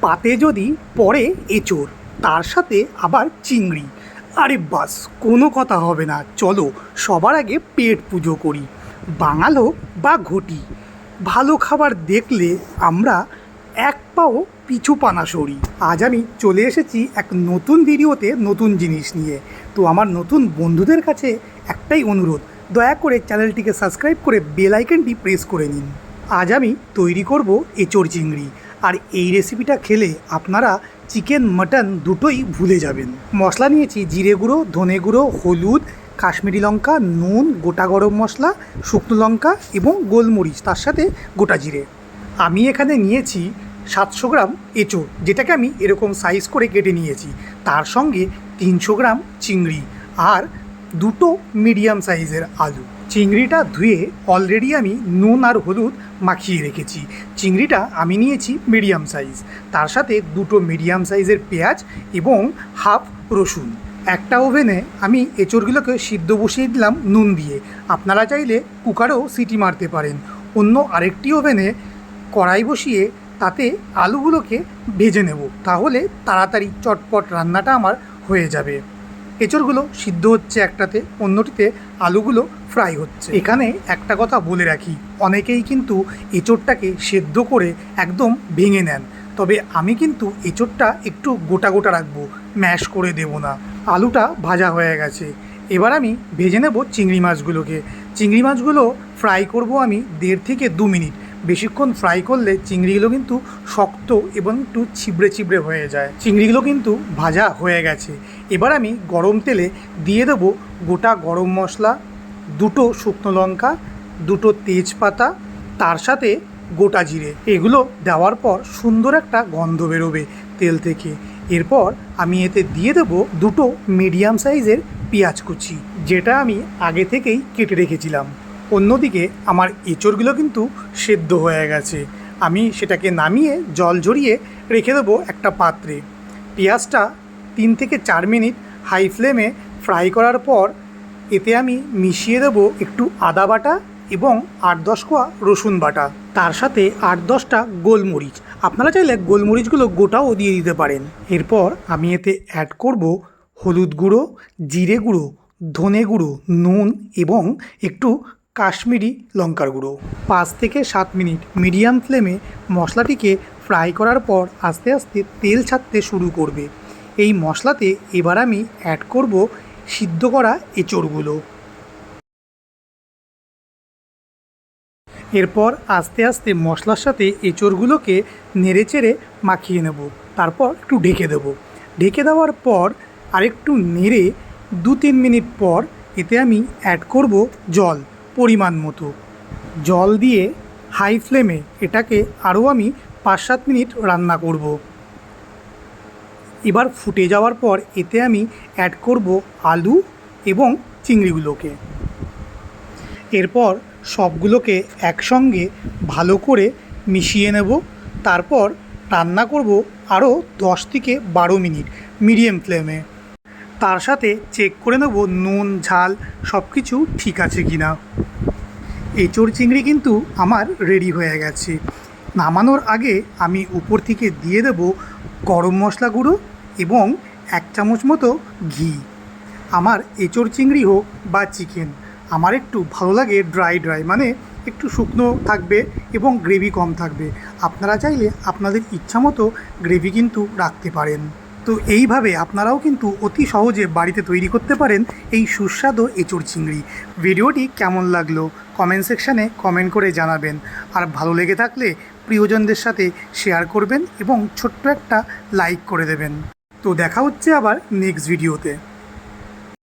পাতে যদি পড়ে এঁচোড় তার সাথে আবার চিংড়ি। আরে বাস, কোনো কথা হবে না। চলো, সবার আগে পেট পুজো করি। বাঙাল হোক বা ঘটি, ভালো খাবার দেখলে আমরা এক পাও পিছু পানা সরি। আজ আমি চলে এসেছি এক নতুন ভিডিওতে নতুন জিনিস নিয়ে। তো আমার নতুন বন্ধুদের কাছে একটাই অনুরোধ, দয়া করে চ্যানেলটিকে সাবস্ক্রাইব করে বেল আইকনটি প্রেস করে নিন। আজ আমি তৈরি করব এঁচোড় চিংড়ি। আর এই রেসিপিটা খেলে আপনারা চিকেন মাটন দুটোই ভুলে যাবেন। মশলা নিয়েছি জিরে গুঁড়ো, ধনে গুঁড়ো, হলুদ, কাশ্মীরি লঙ্কা, নুন, গোটা গরম মশলা, শুকনো লঙ্কা এবং গোলমরিচ, তার সাথে গোটা জিরে। আমি এখানে নিয়েছি সাতশো গ্রাম এঁচোড় যেটাকে আমি এরকম সাইজ করে কেটে নিয়েছি। তার সঙ্গে তিনশো গ্রাম চিংড়ি আর দুটো মিডিয়াম সাইজের আলু। চিংড়িটা ধুয়ে অলরেডি আমি নুন আর হলুদ মাখিয়ে রেখেছি। চিংড়িটা আমি নিয়েছি মিডিয়াম সাইজ তার সাথে দুটো মিডিয়াম সাইজের পেঁয়াজ এবং হাফ রসুন। একটা ওভেনে আমি এঁচড়গুলোকে সিদ্ধ বসিয়ে দিলাম নুন দিয়ে। আপনারা চাইলে কুকারেও সিটি মারতে পারেন। অন্য আরেকটি ওভেনে কড়াই বসিয়ে তাতে আলুগুলোকে ভেজে নেব। তাহলে তাড়াতাড়ি চটপট রান্নাটা আমার হয়ে যাবে। এঁচড়গুলো সিদ্ধ হচ্ছে একটাতে, অন্যটিতে আলুগুলো ফ্রাই হচ্ছে। এখানে একটা কথা বলে রাখি, অনেকেই কিন্তু এঁচড়টাকে সেদ্ধ করে একদম ভেঙে নেন। তবে আমি কিন্তু এঁচড়টা একটু গোটা গোটা রাখব ম্যাশ করে দেব না। আলুটা ভাজা হয়ে গেছে। এবার আমি ভেজে নেব চিংড়ি মাছগুলোকে। চিংড়ি মাছগুলো ফ্রাই করব আমি দেড় থেকে দু মিনিট। বেশিক্ষণ ফ্রাই করলে চিংড়িগুলো কিন্তু শক্ত এবং একটু ছিবড়ে ছিবড়ে হয়ে যায়। চিংড়িগুলো কিন্তু ভাজা হয়ে গেছে। এবার আমি গরম তেলে দিয়ে দেবো গোটা গরম মশলা, দুটো শুকনো লঙ্কা, দুটো তেজপাতা, তার সাথে গোটা জিরে। এগুলো দেওয়ার পর সুন্দর একটা গন্ধ বেরোবে তেল থেকে। এরপর আমি এতে দিয়ে দেবো দুটো মিডিয়াম সাইজের পেঁয়াজ কুচি, যেটা আমি আগে থেকেই কেটে রেখেছিলাম। অন্যদিকে আমার এঁচড়গুলো কিন্তু সেদ্ধ হয়ে গেছে। আমি সেটাকে নামিয়ে জল ঝরিয়ে রেখে দেবো একটা পাত্রে। পেঁয়াজটা তিন থেকে চার মিনিট হাই ফ্লেমে ফ্রাই করার পর এতে আমি মিশিয়ে দেবো একটু আদা বাটা এবং আট দশ কোয়া রসুন বাটা। তার সাথে আট দশটা গোলমরিচ। আপনারা চাইলে গোলমরিচগুলো গোটাও দিয়ে দিতে পারেন। এরপর আমি এতে অ্যাড করব হলুদ গুঁড়ো, জিরে গুঁড়ো, ধনে গুঁড়ো, নুন এবং একটু কাশ্মীরি লঙ্কার গুঁড়ো। পাঁচ থেকে সাত মিনিট মিডিয়াম ফ্লেমে মশলাটিকে ফ্রাই করার পর আস্তে আস্তে তেল ছাড়তে শুরু করবে। এই মশলাতে এবার আমি অ্যাড করব সিদ্ধ করা এঁচড়গুলো। এরপর আস্তে আস্তে মশলার সাথে এঁচড়গুলোকে নেড়ে চেড়ে মাখিয়ে নেব। তারপর একটু ঢেকে দেব। ঢেকে দেওয়ার পর আরেকটু নেড়ে দু তিন মিনিট পর এতে আমি অ্যাড করব জল। পরিমাণ মতো। জল দিয়ে হাই ফ্লেমে এটাকে আরও আমি পাঁচ সাত মিনিট রান্না করব। এবার ফুটে যাওয়ার পর এতে আমি অ্যাড করব আলু এবং চিংড়িগুলোকে। এরপর সবগুলোকে একসঙ্গে ভালো করে মিশিয়ে নেব। তারপর রান্না করব আরও দশ থেকে বারো মিনিট মিডিয়াম ফ্লেমে তার সাথে চেক করে নেব নুন, ঝাল সব কিছু ঠিক আছে কি না এঁচড় চিংড়ি কিন্তু আমার রেডি হয়ে গেছে। নামানোর আগে আমি উপর থেকে দিয়ে দেব গরম মশলা গুঁড়ো এবং এক চামচ মতো ঘি। আমার এঁচড় চিংড়ি হোক বা চিকেন আমার একটু ভালো লাগে ড্রাই ড্রাই মানে একটু শুকনো থাকবে এবং গ্রেভি কম থাকবে। আপনারা চাইলে আপনাদের ইচ্ছা মতো গ্রেভি কিন্তু রাখতে পারেন। তো এইভাবে আপনারাও কিন্তু অতি সহজে বাড়িতে তৈরি করতে পারেন এই সুস্বাদু এঁচুর চিংড়ি। ভিডিওটি কেমন লাগল কমেন্ট সেকশানে কমেন্ট করে জানাবেন। আর ভালো লেগে থাকলে প্রিয়জনদের সাথে শেয়ার করবেন এবং ছোট্ট একটা লাইক করে দেবেন। তো দেখা হচ্ছে আবার নেক্সট ভিডিওতে